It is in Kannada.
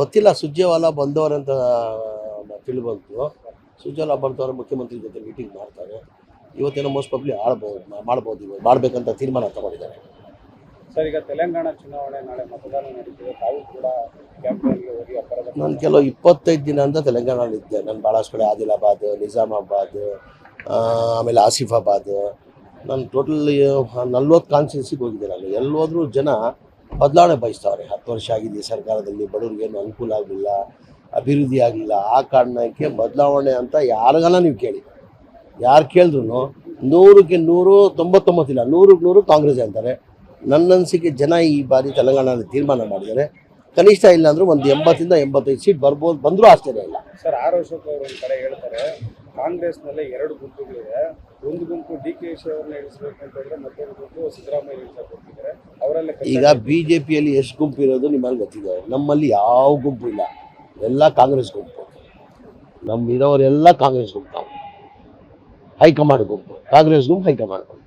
ಗೊತ್ತಿಲ್ಲ ಸುಜ್ಜೇವಾಲ ಬಂದವರಂತ ತಿಳಿದು ಬಂತು ಸುಜ್ಜೇವಾಲ ಬಂದವರು ಮುಖ್ಯಮಂತ್ರಿ ಜೊತೆ ಮೀಟಿಂಗ್ ಮಾಡ್ತಾರೆ. ಇವತ್ತೇನೋ ಮೋಸ್ಟ್ ಪಬ್ಲಿ ಆಡ್ಬೋದು ಮಾಡ್ಬೋದು ಇವಾಗ ಮಾಡಬೇಕಂತ ತೀರ್ಮಾನ ತಗೊಂಡಿದ್ದಾರೆ. ಸರ್ ಈಗ ತೆಲಂಗಾಣ ಚುನಾವಣೆ ನಾಳೆ ಮತದಾನ ನಡೀತಿದೆ. ತಾವು ಕೂಡ ಕ್ಯಾಂಪೇನ್ಗೆ ಹೋಗಿ ಅಪರಾಧ ನಾನು ಕೆಲವು ಇಪ್ಪತ್ತೈದು ದಿನ ಅಂತ ತೆಲಂಗಾಣದಲ್ಲಿ ಇದ್ದೆ. ನಾನು ಭಾಳಷ್ಟು ಕಡೆ ಆದಿಲಾಬಾದ್ ನಿಜಾಮಾಬಾದ್ ಆಮೇಲೆ ಆಸಿಫಾಬಾದ್. ನಾನು ಟೋಟಲ್ ನಲ್ವತ್ತು ಕಾನ್ಸ್ಟಿಟ್ಯೂನ್ಸಿಗೆ ಹೋಗಿದ್ದೆ ನಾನು ಎಲ್ಲೋದ್ರೂ ಜನ ಬದಲಾವಣೆ ಬಯಸ್ತಾವ್ರೆ. ಹತ್ತು ವರ್ಷ ಆಗಿದೆ ಸರ್ಕಾರದಲ್ಲಿ ಬಡವ್ರಿಗೇನು ಅನುಕೂಲ ಆಗಲಿಲ್ಲ, ಅಭಿವೃದ್ಧಿ ಆಗಲಿಲ್ಲ, ಆ ಕಾರಣಕ್ಕೆ ಬದಲಾವಣೆ ಅಂತ ಯಾರಿಗಾನ ನೀವು ಕೇಳಿ. ಯಾರು ಕೇಳಿದ್ರು ನೂರಕ್ಕೆ ನೂರು ತೊಂಬತ್ತೊಂಬತ್ತಿಲ್ಲ ನೂರಕ್ಕೆ ನೂರು ಕಾಂಗ್ರೆಸ್ ಅಂತಾರೆ. ನನ್ನ ಅನಿಸಿಕೆ ಜನ ಈ ಬಾರಿ ತೆಲಂಗಾಣದಲ್ಲಿ ತೀರ್ಮಾನ ಮಾಡಿದ್ದಾರೆ. ಕನಿಷ್ಠ ಇಲ್ಲ ಅಂದ್ರೆ ಒಂದು ಎಂಬತ್ತಿಂದ ಎಂಬತ್ತೈದು ಸೀಟ್ ಬರ್ಬೋದು, ಬಂದರೂ ಆಶ್ಚರ್ಯ ಇಲ್ಲ. ಸರ್, ಆರ್ ಅವರು ಒಂದು ಕಡೆ ಹೇಳ್ತಾರೆ, ಕಾಂಗ್ರೆಸ್ನಲ್ಲಿ ಎರಡು ಗುಂಪುಗಳಿವೆ. ಒಂದು ಗುಂಪು ಡಿ ಕೆ ಅವ್ರನ್ನ ಇಳಿಸ್ಬೇಕು ಅಂತ ಹೇಳಿದ್ರೆ ಮತ್ತೊಂದು ಗುಂಪು ಸಿದ್ದರಾಮಯ್ಯ ಇಳಿಸಕ್ಕೆ ಹೋಗ್ತಿದ್ದಾರೆ ಅವರಲ್ಲೇ ಈಗ ಬಿ ಜೆ ಪಿಯಲ್ಲಿ ಎಷ್ಟು ಗುಂಪು ಇರೋದು ನಿಮ್ಮಲ್ಲಿ ಗೊತ್ತಿದೆ. ನಮ್ಮಲ್ಲಿ ಯಾವ ಗುಂಪು ಇಲ್ಲ. ಎಲ್ಲ ಕಾಂಗ್ರೆಸ್ ಗುಂಪು. ನಮ್ಮ ಇರೋರೆಲ್ಲ ಕಾಂಗ್ರೆಸ್ ಗುಂಪು. ನಾವು ಹೈಕಮಾಂಡ್ ಗುಂಪು. ಕಾಂಗ್ರೆಸ್ ಗುಂಪು ಹೈಕಮಾಂಡ್ ಗುಂಪು.